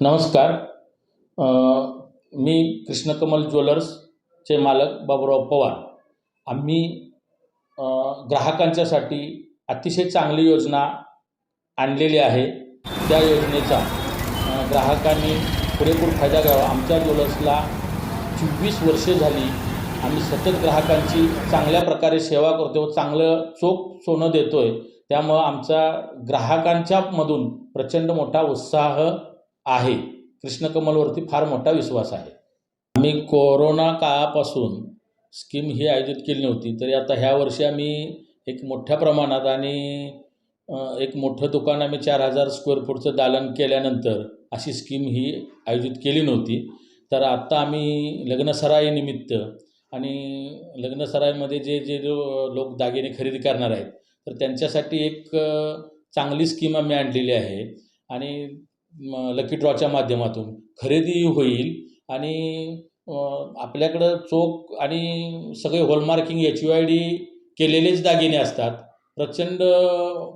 नमस्कार. मी कृष्णकमल ज्वेलर्सचे मालक बाबूराव पवार. आम्ही ग्राहकांच्यासाठी अतिशय चांगली योजना आणलेली आहे. त्या योजनेचा ग्राहकांनी पुरेपूर फायदा घ्यावा. आमच्या ज्वेलर्सला चोवीस वर्षे झाली. आम्ही सतत ग्राहकांची चांगल्या प्रकारे सेवा करतो चांगलं चोख सोनं देतो आहे त्यामुळं आमचा ग्राहकांच्या मधून प्रचंड मोठा उत्साह आहे. कृष्णकमलवरती फार मोठा विश्वास आहे. आम्ही कोरोना काळापासून स्कीम ही आयोजित केली नव्हती तरी आता ह्या वर्षी आम्ही एक मोठ्या प्रमाणात आणि एक मोठं दुकान आम्ही चार हजार स्क्वेअर फूटचं दालन केल्यानंतर अशी स्कीम ही आयोजित केली नव्हती. तर आत्ता आम्ही लग्नसराईनिमित्त आणि लग्नसराईमध्ये जे जे लोक दागिने खरेदी करणार आहेत तर त्यांच्यासाठी एक चांगली स्कीम आम्ही आणलेली आहे. आणि लकी ड्रॉच्या माध्यमातून. खरेदी होईल आणि आपल्याकडं चोख आणि सगळे hallmarking H U I D केलेलेच दागिने असतात. प्रचंड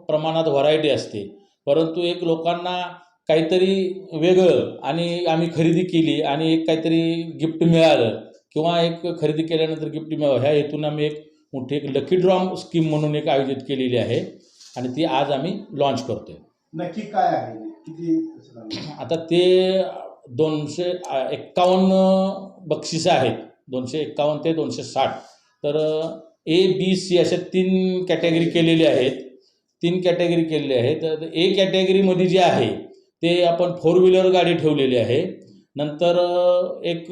प्रमाणात व्हरायटी असते. परंतु एक लोकांना काहीतरी वेगळं आणि आम्ही खरेदी केली आणि एक काहीतरी गिफ्ट मिळालं किंवा एक खरेदी केल्यानंतर गिफ्ट मिळावं ह्या हेतून आम्ही एक मोठी एक लकी ड्रॉ स्कीम म्हणून एक आयोजित केलेली आहे आणि ती आज आम्ही लॉन्च करतोय. नक्की काय आहे? आता ते दोनशे एक्कावन्न बक्षिसं आहेत. दोनशे एक्कावन्न ते दोनशे साठ. तर ए बी सी अशा तीन कॅटेगरी केलेली आहेत. तीन कॅटेगरी केलेली आहेत. तर ए कॅटेगरीमध्ये जे आहे ते आपण फोर व्हीलर गाडी ठेवलेली आहे. नंतर एक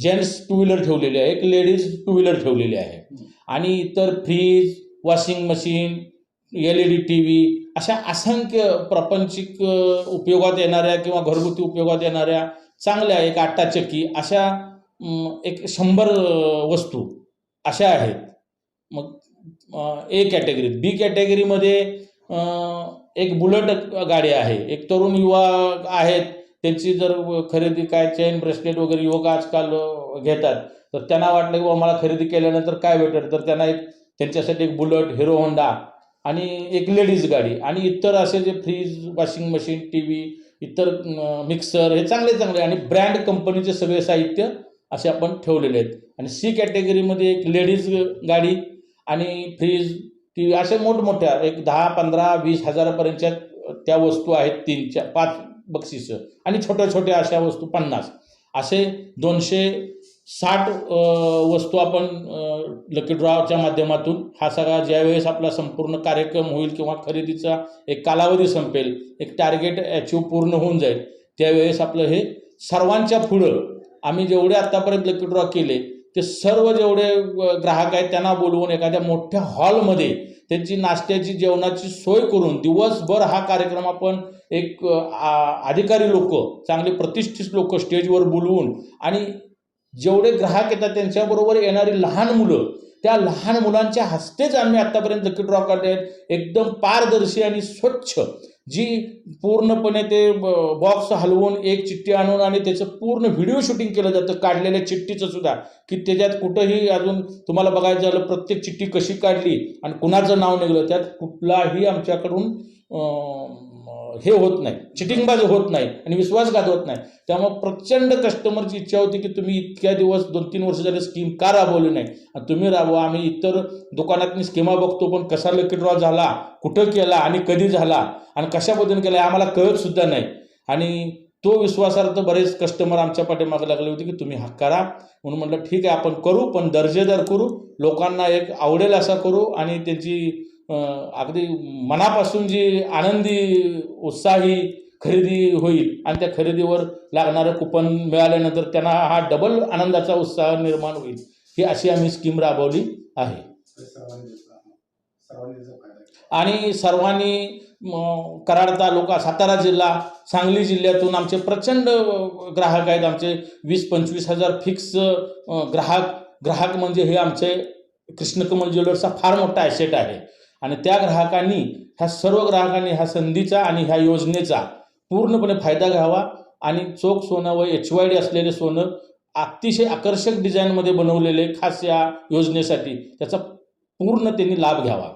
जेंट्स टू व्हीलर ठेवलेली आहे. एक लेडीज टू व्हीलर ठेवलेली आहे. आणि इतर fridge washing machine L E D T V अशा असंख्य प्रापंचिक उपयोगात येणाऱ्या किंवा घरगुती उपयोगात येणाऱ्या चांगल्या एक आट्टाचक्की अशा एक शंभर वस्तू अशा आहेत. मग ए कॅटेगरीत बी कॅटेगरीमध्ये एक बुलेट गाडी आहे. एक तरुण युवा आहेत. त्यांची जर खरेदी काय चेन ब्रेसलेट वगैरे युवक आजकाल घेतात तर त्यांना वाटलं की बाबा मला खरेदी केल्यानंतर काय भेटेल? तर त्यांना एक त्यांच्यासाठी एक बुलेट हिरो होंडा आणि एक लेडीज गाडी आणि इतर असे जे fridge washing machine T V इतर मिक्सर हे चांगले चांगले आणि ब्रँड कंपनीचे सगळे साहित्य असे आपण ठेवलेले आहेत. आणि सी कॅटेगरीमध्ये एक लेडीज गाडी आणि फ्रीज टी व्ही असे मोठमोठ्या एक दहा पंधरा वीस हजारापर्यंतच्या त्या वस्तू आहेत तीन चार पाच बक्षिसं आणि छोट्या छोट्या अशा वस्तू पन्नास. असे दोनशे साठ वस्तू आपण लकी ड्रॉच्या माध्यमातून हा सगळा ज्यावेळेस आपला संपूर्ण कार्यक्रम होईल किंवा खरेदीचा एक कालावधी संपेल एक टार्गेट अचीव पूर्ण होऊन जाईल त्यावेळेस आपलं हे सर्वांच्या पुढं आम्ही जेवढे आत्तापर्यंत लकी ड्रॉ केले ते सर्व जेवढे ग्राहक आहेत त्यांना बोलवून एखाद्या मोठ्या हॉलमध्ये त्यांची नाश्त्याची जेवणाची सोय करून दिवसभर हा कार्यक्रम आपण एक आ- अधिकारी लोक चांगले प्रतिष्ठित लोक स्टेजवर बोलवून आणि जेवढे ग्राहक येतात त्यांच्याबरोबर येणारी लहान मुलं त्या लहान मुलांच्या हस्तेच आम्ही आत्तापर्यंत लकी ड्रॉ काढले आहेत. एकदम पारदर्शी आणि स्वच्छ जी पूर्णपणे ते बॉक्स हलवून एक चिठ्ठी आणून आणि त्याचं पूर्ण व्हिडिओ शूटिंग केलं जातं. काढलेल्या चिठ्ठीचं सुद्धा की त्याच्यात कुठंही अजून तुम्हाला बघायचं झालं प्रत्येक चिठ्ठी कशी काढली आणि कुणाचं नाव निघलं त्यात कुठलाही आमच्याकडून हे होत नाही. चिटिंगबाज होत नाही आणि विश्वासघात होत नाही. त्यामुळे प्रचंड कस्टमरची इच्छा होती की तुम्ही इतक्या दिवस दोन तीन वर्ष झाले स्कीम का राबवली नाही? आणि तुम्ही राबवा आम्ही इतर दुकानातनी स्कीमा बघतो पण कसा लकी ड्रॉ झाला कुठं केला आणि कधी झाला आणि कशा पद्धतीने केला आम्हाला कळत सुद्धा नाही. आणि तो विश्वासार्थ बरेच कस्टमर आमच्या पाठीमागे लागले होते की तुम्ही हा करा. म्हणून म्हटलं ठीक आहे आपण करू पण दर्जेदार करू. लोकांना एक आवडेल असा करू आणि त्याची अगदी मनापासून जी आनंदी उत्साही खरेदी होईल आणि त्या खरेदीवर लागणारं कुपन मिळाल्यानंतर त्यांना हा डबल आनंदाचा उत्साह निर्माण होईल. ही अशी आम्ही स्कीम राबवली आहे. आणि सर्वांनी कराड तालुका सातारा जिल्हा सांगली जिल्ह्यातून आमचे प्रचंड ग्राहक आहेत. आमचे वीस पंचवीस हजार फिक्स ग्राहक ग्राहक म्हणजे हे आमचे कृष्णकमल ज्वेलर्सचा फार मोठा ॲसेट आहे. आणि त्या ग्राहकांनी ह्या सर्व ग्राहकांनी ह्या संधीचा आणि ह्या योजनेचा पूर्णपणे फायदा घ्यावा. आणि चोख सोनं व एच वाय डी असलेले सोनं अतिशय आकर्षक डिझाईनमध्ये बनवलेले खास या योजनेसाठी त्याचा पूर्ण त्यांनी लाभ घ्यावा.